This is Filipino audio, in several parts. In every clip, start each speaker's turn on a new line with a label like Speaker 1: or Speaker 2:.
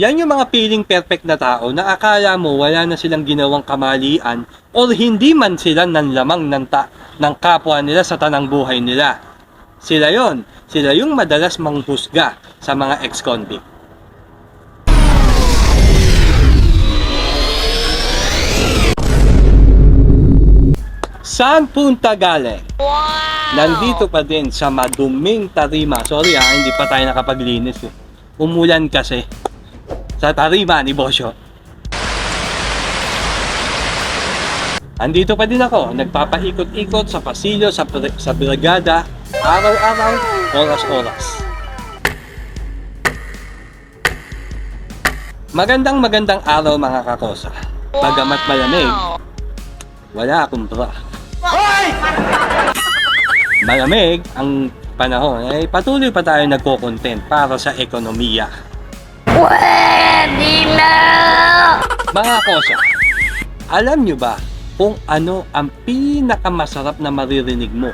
Speaker 1: Yan yung mga piling perfect na tao na akala mo wala na silang ginawang kamalian or hindi man sila nanlamang ng, ta- ng kapwa nila sa tanang buhay nila. Sila yon, sila yung madalas manghusga sa mga ex-convict. Saan punta galing? Nandito pa din sa maduming tarima. Sorry ah, hindi pa tayo nakapaglinis eh. Umulan kasi. Sa tarima ni Bosyo. Andito pa din ako, nagpapaikot-ikot sa pasilyo, sa, pre- sa brigada, araw-araw, oras-oras. Magandang magandang araw mga kakosa. Bagamat malamig, wala akong bra. Malamig ang panahon ay patuloy pa tayo nagko-content para sa ekonomiya.
Speaker 2: Pwede na!
Speaker 1: Mga kosa, alam nyo ba kung ano ang pinakamasarap na maririnig mo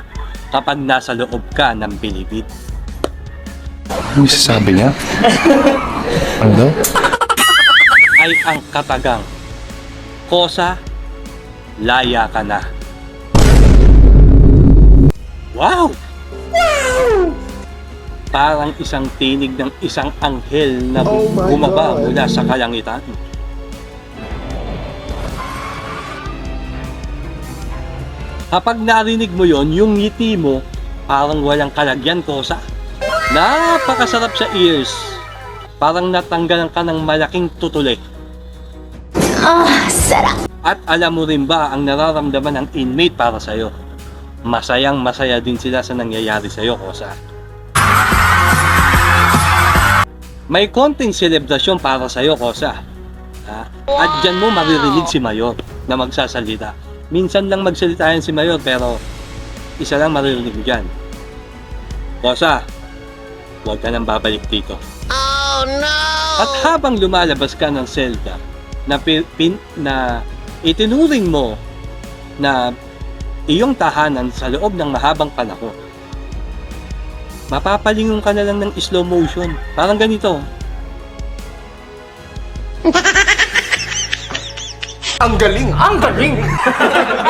Speaker 1: kapag nasa loob ka ng bilibid?
Speaker 3: Ano sasabi niya? ano daw?
Speaker 1: Ay ang katagang, Kosa, laya ka na. Wow! Parang isang tinig ng isang anghel na bu- bumaba mula sa kalangitan. Kapag narinig mo yon, yung ngiti mo, parang walang kalagyan, Kosa. Napakasarap sa ears. Parang natanggalan ka ng malaking tutuli.
Speaker 2: Ah, sarap!
Speaker 1: At alam mo rin ba ang nararamdaman ng inmate para sa'yo? Masayang masaya din sila sa nangyayari sa'yo, Kosa. May konting selebrasyon para sa'yo, Kosa. Ha? At dyan mo maririnig si Mayor na magsasalita. Minsan lang magsalita yan si Mayor pero isa lang maririnig dyan. Kosa, huwag ka nang babalik dito.
Speaker 2: Oh no!
Speaker 1: At habang lumalabas ka ng selda na, pi- pin, na itinuring mo na iyong tahanan sa loob ng mahabang panahon, mapapalingon ka na lang ng slow motion. Parang ganito.
Speaker 3: Ang galing! Ang galing!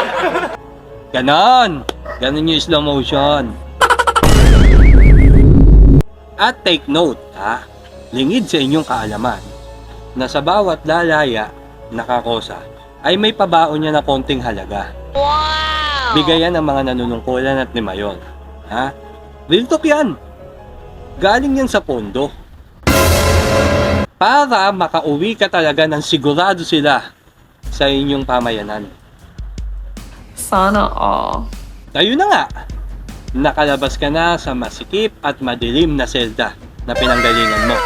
Speaker 1: Ganon! Ganon yung slow motion. At take note, ha? Lingid sa inyong kaalaman na sa bawat lalaya na kakosa ay may pabaon niya na konting halaga.
Speaker 2: Wow!
Speaker 1: Bigayan ng mga nanunungkulan at ni Mayor. Ha? Real talk yan. Galing yan sa pondo. Para makauwi ka talaga ng sigurado sila sa inyong pamayanan.
Speaker 4: Sana all.
Speaker 1: Tayo na nga. Nakalabas ka na sa masikip at madilim na selda na pinanggalingan mo.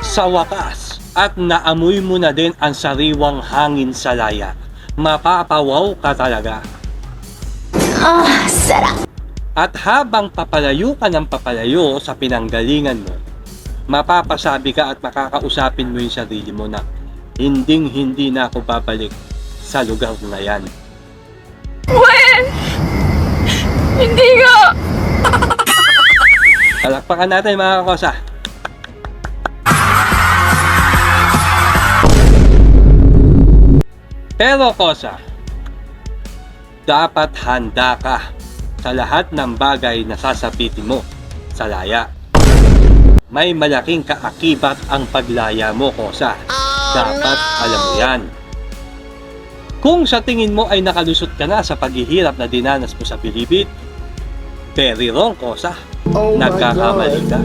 Speaker 1: Sa wakas, at naamoy mo na din ang sariwang hangin sa laya. Mapapawaw ka talaga.
Speaker 2: Ah, sarap!
Speaker 1: At habang papalayo ka ng papalayo sa pinanggalingan mo, mapapasabi ka at makakausapin mo yung sarili mo na hinding hindi na ako babalik sa lugar na yan.
Speaker 4: When? Hindi nga!
Speaker 1: Palakpakan natin mga kakosa. Pero kosa, dapat handa ka sa lahat ng bagay na sasapitin mo sa laya. May malaking kaakibat ang paglaya mo, kosa. Dapat alam mo yan. Kung sa tingin mo ay nakalusot ka na sa paghihirap na dinanas mo sa bilibid, very wrong, kosa. Nagkakamali ka.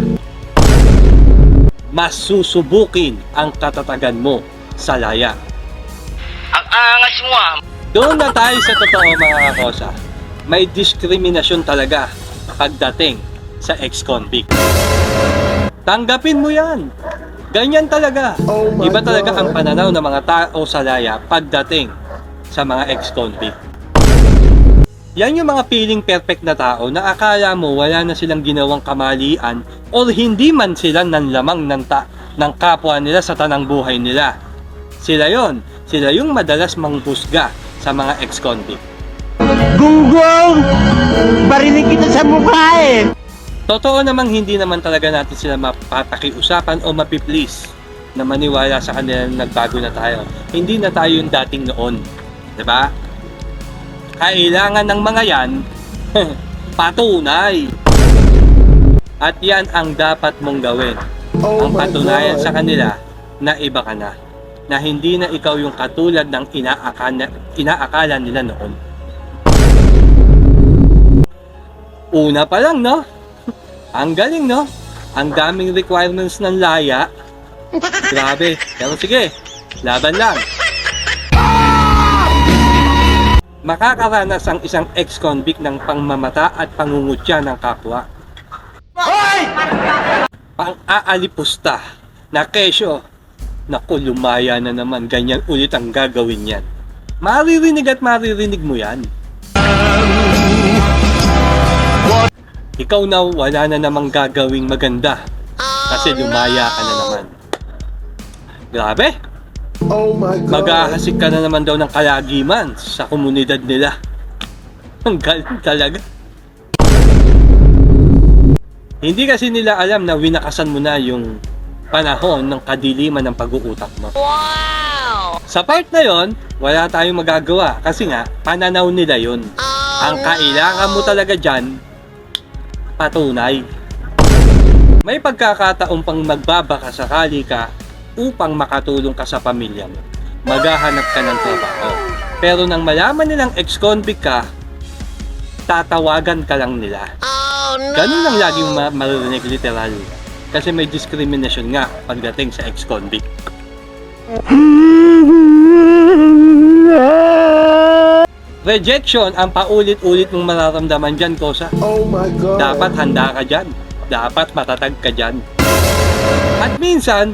Speaker 1: Mas susubukin ang katatagan mo sa laya.
Speaker 5: Ang angas mo ah.
Speaker 1: Doon na tayo sa totoo mga kakosa. May diskriminasyon talaga pagdating sa ex-convict. Tanggapin mo yan. Ganyan talaga. Iba talaga ang pananaw ng mga tao sa laya pagdating sa mga ex-convict. Yan yung mga piling perfect na tao na akala mo wala na silang ginawang kamalian or hindi man sila nanlamang ng, ta- ng kapwa nila sa tanang buhay nila. Sila yon, sila yung madalas manghusga sa mga ex-convict.
Speaker 6: Gunggong! Barinig kita sa mukha eh!
Speaker 1: Totoo namang hindi naman talaga natin sila mapapakiusapan o mapiplease. na maniwala sa kanila na nagbago na tayo. Hindi na tayo yung dating noon. 'Di ba? Kailangan ng mga yan patunay. At yan ang dapat mong gawin. ang patunayan sa kanila na iba ka na. Na hindi na ikaw yung katulad ng inaakala, inaakala nila noon. Una pa lang, no? Ang galing, no? Ang daming requirements ng laya. Grabe. Pero sige, laban lang. Makakaranas ang isang ex-convict ng pangmamata at pangungutya ng kapwa. Pang-aalipusta na kesyo. Naku, lumaya na naman. Ganyan ulit ang gagawin yan. Maririnig at maririnig mo yan. Ikaw na wala na namang gagawing maganda kasi lumaya ka na naman. Grabe!
Speaker 6: Oh my God.
Speaker 1: Maghahasik ka na naman daw ng kalagiman sa komunidad nila. Ang galing talaga. Hindi kasi nila alam na winakasan mo na yung panahon ng kadiliman ng pag-uutak mo.
Speaker 2: Wow!
Speaker 1: Sa part na yon, wala tayong magagawa kasi nga, pananaw nila yon.
Speaker 2: Oh,
Speaker 1: Ang kailangan mo talaga dyan, patunay. May pagkakataon pang magbabaka sakali ka upang makatulong ka sa pamilya mo. Maghahanap ka ng trabaho. Pero nang malaman nilang ex-convict ka, tatawagan ka lang nila.
Speaker 2: Oh no!
Speaker 1: Ganun lang laging ma- maririnig literal. Kasi may discrimination nga pagdating sa ex-convict. Rejection ang paulit-ulit mong mararamdaman dyan, Kosa.
Speaker 6: Oh my God.
Speaker 1: Dapat handa ka dyan. Dapat matatag ka dyan. At minsan,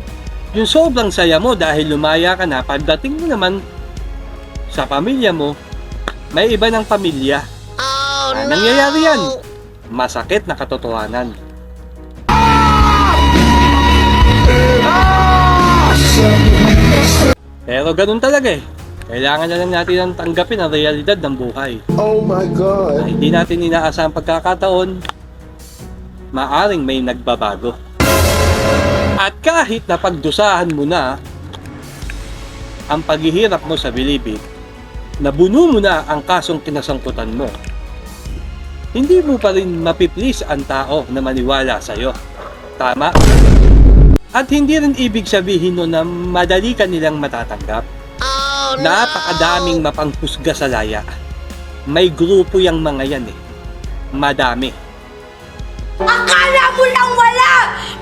Speaker 1: yung sobrang saya mo dahil lumaya ka na, pagdating mo naman sa pamilya mo, may iba ng pamilya.
Speaker 2: Oh
Speaker 1: Ah,
Speaker 2: no!
Speaker 1: nangyayari yan. Masakit na katotohanan. Pero ganun talaga eh. Kailangan na lang natin ang tanggapin ang realidad ng buhay.
Speaker 6: Oh my
Speaker 1: Na
Speaker 6: God.
Speaker 1: hindi natin inaasahang pagkakataon, maaring may nagbabago. At kahit na pagdusahan mo na ang paghihirap mo sa bilibid, nabuno mo na ang kasong kinasangkutan mo, hindi mo pa rin mapiplis ang tao na maniwala sa'yo. Tama? At hindi rin ibig sabihin no na madali ka nilang matatanggap.
Speaker 2: Oh no!
Speaker 1: Napakadaming mapanghusga sa laya. May grupo yung mga yan eh. Madami.
Speaker 4: Akala mo lang wala!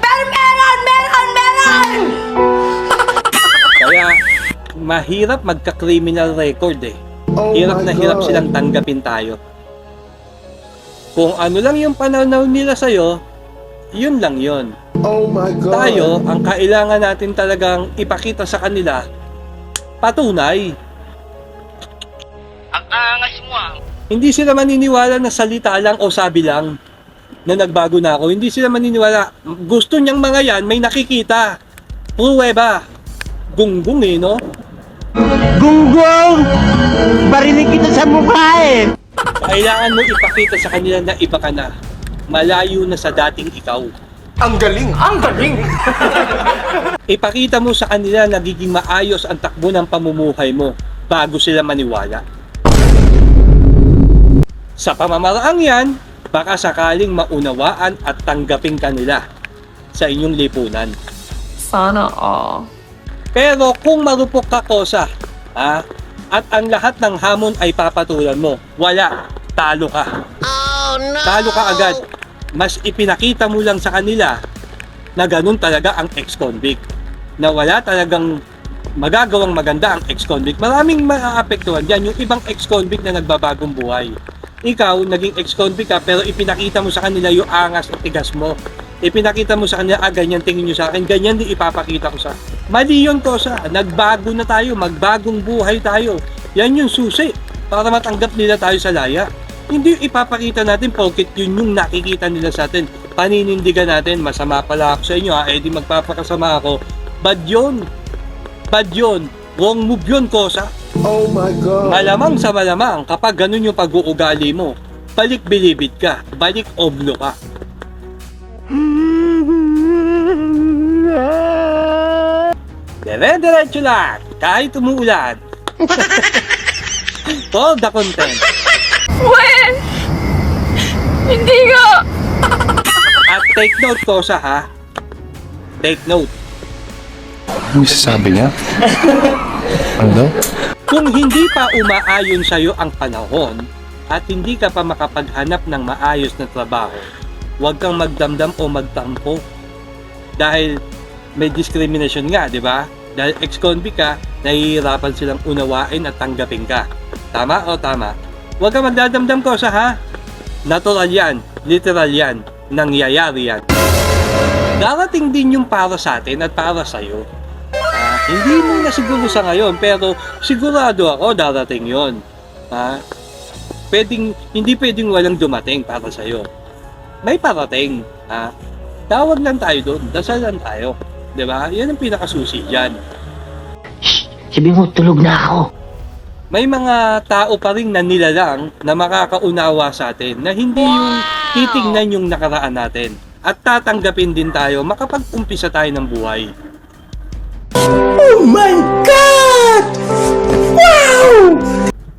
Speaker 4: Pero meron! Meron! Meron!
Speaker 1: Kaya mahirap magka-criminal record eh.
Speaker 6: Oh
Speaker 1: Hirap na hirap
Speaker 6: God.
Speaker 1: silang tanggapin tayo. Kung ano lang yung pananaw nila sa'yo, yun lang yun.
Speaker 6: Oh my God.
Speaker 1: Tayo, ang kailangan natin talagang ipakita sa kanila, patunay.
Speaker 5: Ang angas mo ah.
Speaker 1: Hindi sila maniniwala na salita lang o sabi lang na nagbago na ako. Hindi sila maniniwala. Gusto niyang mga yan, may nakikita. Pruweba. Gunggong eh, no?
Speaker 6: Gunggong! Barinig kita sa mukha eh!
Speaker 1: Kailangan mo ipakita sa kanila na iba ka na. Malayo na sa dating ikaw.
Speaker 3: Ang galing! Ang galing!
Speaker 1: Ipakita mo sa kanila na nagiging maayos ang takbo ng pamumuhay mo bago sila maniwala. Sa pamamaraang yan, baka sakaling maunawaan at tanggapin ka nila sa inyong lipunan.
Speaker 4: Sana all.
Speaker 1: Pero kung marupok ka kosa, ha, at ang lahat ng hamon ay papatulan mo, wala, talo ka.
Speaker 2: Oh no!
Speaker 1: Talo ka agad. Mas ipinakita mo lang sa kanila na ganun talaga ang ex-convict. Na wala talagang magagawang maganda ang ex-convict. Maraming maaapektuhan dyan. Yung ibang ex-convict na nagbabagong buhay. Ikaw, naging ex-convict ka, pero ipinakita mo sa kanila yung angas at tigas mo. Ipinakita mo sa kanila, ah, ganyan tingin nyo sa akin, ganyan din ipapakita ko sa... Mali yun ko sa, nagbago na tayo, magbagong buhay tayo. Yan yung susi para matanggap nila tayo sa laya. Hindi yung ipapakita natin porket yun yung nakikita nila sa atin. Paninindigan natin, masama pala ako sa inyo ha, eh di magpapakasama ako. Bad yun. Bad yun. Wrong move yun, Kosa.
Speaker 6: Oh my God.
Speaker 1: Malamang sa malamang, kapag ganun yung pag-uugali mo, balik bilibid ka, balik oblo ka. Dire-diretso lang, kahit umuulan. For the content.
Speaker 4: Well, hindi nga.
Speaker 1: At take note ko sa ha. Take note.
Speaker 7: Ano sasabi niya? ano daw?
Speaker 1: Kung hindi pa umaayon sa'yo ang panahon at hindi ka pa makapaghanap ng maayos na trabaho, huwag kang magdamdam o magtampo. Dahil may discrimination nga, di ba? Dahil ex-convict ka, nahihirapan silang unawain at tanggapin ka. Tama o tama? Huwag kang magdadamdam ko sa ha. Natural yan, literal yan, nangyayari yan. Darating din yung para sa atin at para sa'yo. Ah, hindi mo na siguro sa ngayon, pero sigurado ako darating yon. Ha? Pwedeng, hindi pwedeng walang dumating para sa'yo. May parating. Ha? Tawag lang tayo doon. Dasal tayo. 'Di ba? Yan ang pinakasusi dyan.
Speaker 8: Sabi mo, tulog na ako.
Speaker 1: May mga tao pa rin na nilalang na makakaunawa sa atin na hindi yung titingnan yung nakaraan natin. At tatanggapin din tayo makapag-umpisa tayo ng buhay.
Speaker 6: Oh my God! Wow!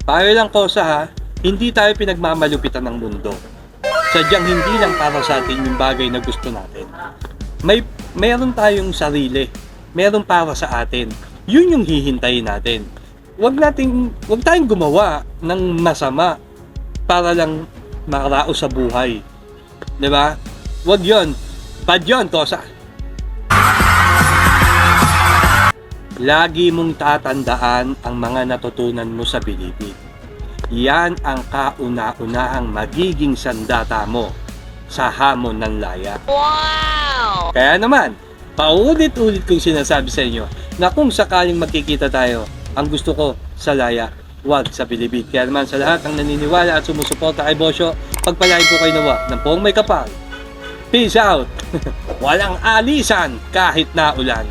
Speaker 1: Payo lang ko sa ha, hindi tayo pinagmamalupitan ng mundo. Sadyang hindi lang para sa atin yung bagay na gusto natin. May meron tayong sarili. Meron para sa atin. Yun yung hihintayin natin. Huwag nating huwag tayong gumawa ng masama para lang makaraos sa buhay. 'Di ba? Huwag 'yon. Bad 'yon, Tosa. Lagi mong tatandaan ang mga natutunan mo sa bilibid. Yan ang kauna-unahang magiging sandata mo sa hamon ng laya.
Speaker 2: Wow!
Speaker 1: Kaya naman, paulit-ulit kong sinasabi sa inyo na kung sakaling magkikita tayo, ang gusto ko sa laya, wag sa bilibid. Kaya naman sa lahat ng naniniwala at sumusuporta kay Bosyo, pagpalain ko kayo nawa ng poong may kapal. Peace out! Walang alisan kahit na ulan.